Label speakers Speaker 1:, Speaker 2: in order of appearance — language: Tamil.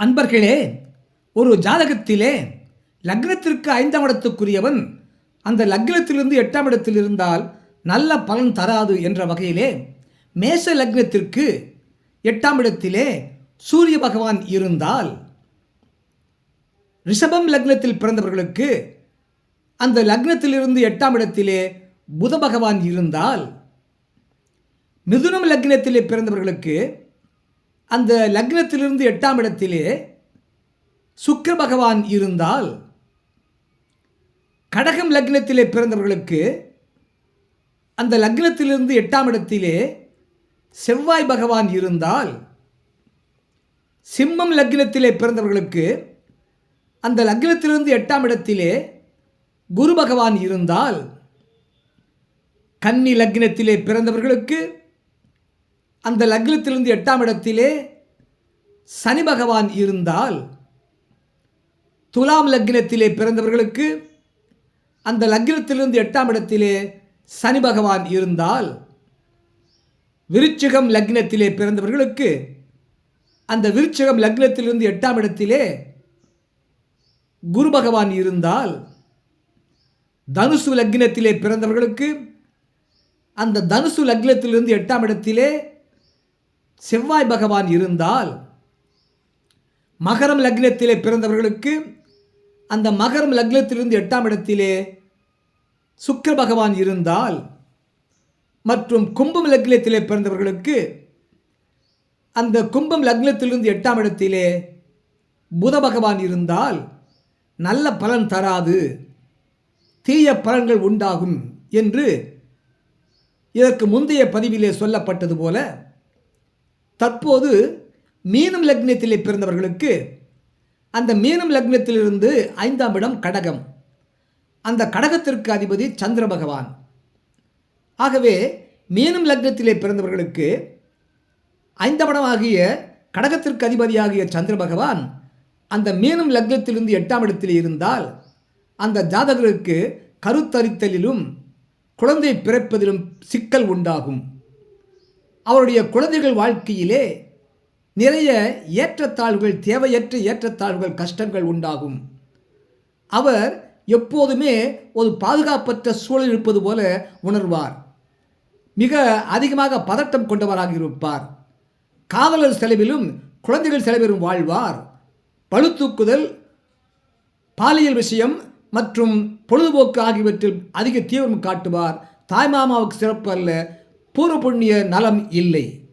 Speaker 1: அன்பர்களே ஒரு ஜாதகத்திலே லக்னத்திற்கு ஐந்தாம் இடத்துக்குரியவன் அந்த லக்னத்திலிருந்து எட்டாம் இடத்தில் இருந்தால் நல்ல பலன் தராது என்ற வகையிலே மேச லக்னத்திற்கு எட்டாம் இடத்திலே சூரிய பகவான் இருந்தால் ரிஷபம் லக்னத்தில் பிறந்தவர்களுக்கு அந்த லக்னத்திலிருந்து எட்டாம் இடத்திலே புத பகவான் இருந்தால் மிதுனம் லக்னத்திலே பிறந்தவர்களுக்கு அந்த லக்னத்திலிருந்து எட்டாம் இடத்திலே சுக்கர பகவான் இருந்தால் கடகம் லக்னத்திலே பிறந்தவர்களுக்கு அந்த லக்னத்திலிருந்து எட்டாம் இடத்திலே செவ்வாய் பகவான் இருந்தால் சிம்மம் லக்னத்திலே பிறந்தவர்களுக்கு அந்த லக்னத்திலிருந்து எட்டாம் இடத்திலே குரு பகவான் இருந்தால் கன்னி லக்னத்திலே பிறந்தவர்களுக்கு அந்த லக்னத்திலிருந்து எட்டாம் இடத்திலே சனி பகவான் இருந்தால் துலாம் லக்னத்திலே பிறந்தவர்களுக்கு அந்த லக்னத்திலிருந்து எட்டாம் இடத்திலே சனி பகவான் இருந்தால் விருச்சிகம் லக்னத்திலே பிறந்தவர்களுக்கு அந்த விருச்சிகம் லக்னத்திலிருந்து எட்டாம் இடத்திலே குரு பகவான் இருந்தால் தனுசு லக்னத்திலே பிறந்தவர்களுக்கு அந்த தனுசு லக்னத்திலிருந்து எட்டாம் இடத்திலே செவ்வாய் பகவான் இருந்தால் மகரம் லக்னத்திலே பிறந்தவர்களுக்கு அந்த மகரம் லக்னத்திலிருந்து எட்டாம் இடத்திலே சுக்கர பகவான் இருந்தால் மற்றும் கும்பம் லக்னத்திலே பிறந்தவர்களுக்கு அந்த கும்பம் லக்னத்திலிருந்து எட்டாம் இடத்திலே புத பகவான் இருந்தால் நல்ல பலன் தராது. தீய பலன்கள் உண்டாகும் என்று இதற்கு முந்தைய பதிவிலே சொல்லப்பட்டது போல தற்போது மீனம் லக்னத்திலே பிறந்தவர்களுக்கு அந்த மீனம் லக்னத்திலிருந்து ஐந்தாம் இடம் கடகம். அந்த கடகத்திற்கு அதிபதி சந்திர பகவான். ஆகவே மீனம் லக்னத்திலே பிறந்தவர்களுக்கு ஐந்தாம் இடமாகிய கடகத்திற்கு அதிபதியாகிய சந்திர பகவான் அந்த மீனம் லக்னத்திலிருந்து எட்டாம் இடத்தில் இருந்தால் அந்த ஜாதகருக்கு கருத்தரித்தலிலும் குழந்தை பிறப்பதிலும் சிக்கல் உண்டாகும். அவருடைய குழந்தைகள் வாழ்க்கையிலே நிறைய ஏற்றத்தாழ்வுகள் தேவையற்ற ஏற்றத்தாழ்வுகள் கஷ்டங்கள் உண்டாகும். அவர் எப்போதுமே ஒரு பாதுகாப்பற்ற சூழல் இருப்பது போல உணர்வார். மிக அதிகமாக பதட்டம் கொண்டவராக இருப்பார். காவலர் செலவிலும் குழந்தைகள் செலவிலும் வாழ்வார். பழுத்தூக்குதல் பாலியல் விஷயம் மற்றும் பொழுதுபோக்கு ஆகியவற்றில் அதிக தீவிரம் காட்டுவார். தாய்மாமாவுக்கு சிறப்பு அல்ல பூர்வ புண்ணிய நலம் இல்லை.